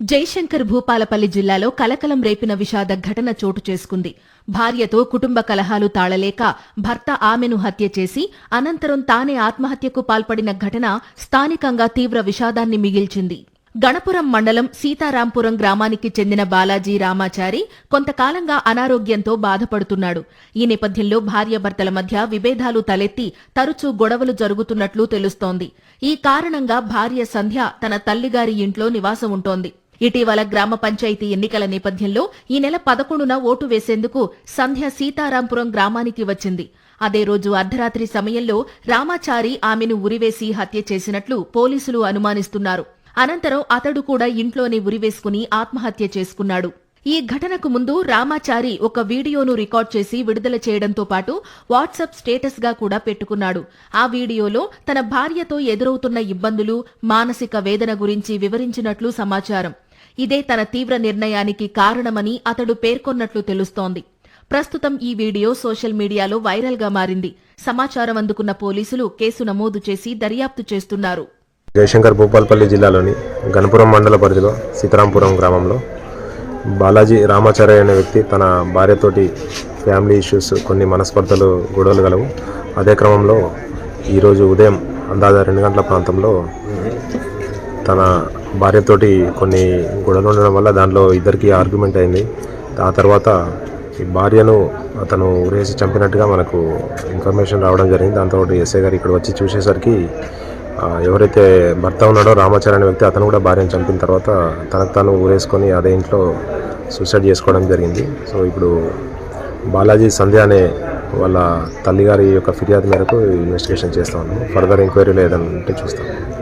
జైశంకర్ భూపాలపల్లి జిల్లాలో కలకలం రేపిన విషాద ఘటన చోటు చేసుకుంది. భార్యతో కుటుంబ కలహాలు తాళలేక భర్త ఆమెను హత్య చేసి అనంతరం తానే ఆత్మహత్యకు పాల్పడిన ఘటన స్థానికంగా తీవ్ర విషాదాన్ని మిగిల్చింది. గణపురం మండలం సీతారాంపురం గ్రామానికి చెందిన బాలాజీ రామాచారి కొంతకాలంగా అనారోగ్యంతో బాధపడుతున్నాడు. ఈ నేపథ్యంలో భార్యాభర్తల మధ్య విభేదాలు తలెత్తి తరచూ గొడవలు జరుగుతున్నట్లు తెలుస్తోంది. ఈ కారణంగా భార్య సంధ్య తన తల్లిగారి ఇంట్లో నివాసం ఉంటోంది ఇటీవల గ్రామ పంచాయతీ ఎన్నికల నేపథ్యంలో ఈ నెల పదకొండున ఓటు వేసేందుకు సంధ్య సీతారాంపురం గ్రామానికి వచ్చింది. అదే రోజు అర్ధరాత్రి సమయంలో రామాచారి ఆమెను ఉరివేసి హత్య చేసినట్లు పోలీసులు అనుమానిస్తున్నారు. అనంతరం అతడు కూడా ఇంట్లోనే ఉరివేసుకుని ఆత్మహత్య చేసుకున్నాడు. ఈ ఘటనకు ముందు రామాచారి ఒక వీడియోను రికార్డ్ చేసి విడుదల చేయడంతో పాటు వాట్సాప్ స్టేటస్గా కూడా పెట్టుకున్నాడు. ఆ వీడియోలో తన భార్యతో ఎదురవుతున్న ఇబ్బందులు మానసిక వేదన గురించి వివరించినట్లు సమాచారం. ఇదే తన తీవ్ర నిర్ణయానికి కారణమని అతడు పేర్కొన్నట్లు తెలుస్తోంది. ప్రస్తుతం ఈ వీడియో సోషల్ మీడియాలో వైరల్గా మారింది. సమాచారం అందుకున్న పోలీసులు కేసు నమోదు చేసి దర్యాప్తు చేస్తున్నారు. జయశంకర్ భూపాల్పల్లి జిల్లాలోని గణపురం మండల పరిధిలో సీతారాంపురం గ్రామంలో బాలాజీ రామాచార్య అనే వ్యక్తి తన భార్యతోటి ఫ్యామిలీ ఇష్యూస్ కొన్ని మనస్పర్ధలు గొడవలు గలవు. అదే క్రమంలో ఈరోజు ఉదయం అందాజ రెండు గంటల ప్రాంతంలో తన భార్యతోటి కొన్ని గొడవలు ఉండడం వల్ల దాంట్లో ఇద్దరికి ఆర్గ్యుమెంట్ అయింది. ఆ తర్వాత ఈ భార్యను అతను ఊరేసి చంపినట్టుగా మనకు ఇన్ఫర్మేషన్ రావడం జరిగింది. దాంతో ఎస్ఐ గారు ఇక్కడ వచ్చి చూసేసరికి ఎవరైతే భర్త ఉన్నాడో రామాచార్య అనే వ్యక్తి అతను కూడా భార్యను చంపిన తర్వాత తనకు తాను ఊరేసుకొని అదే ఇంట్లో సూసైడ్ చేసుకోవడం జరిగింది. సో ఇప్పుడు బాలాజీ సంధ్య అనే వాళ్ళ తల్లిగారి యొక్క ఫిర్యాదు మేరకు ఇన్వెస్టిగేషన్ చేస్తా ఉన్నాము ఫర్దర్ ఎంక్వైరీలో ఏదైనా ఉంటే చూస్తాం.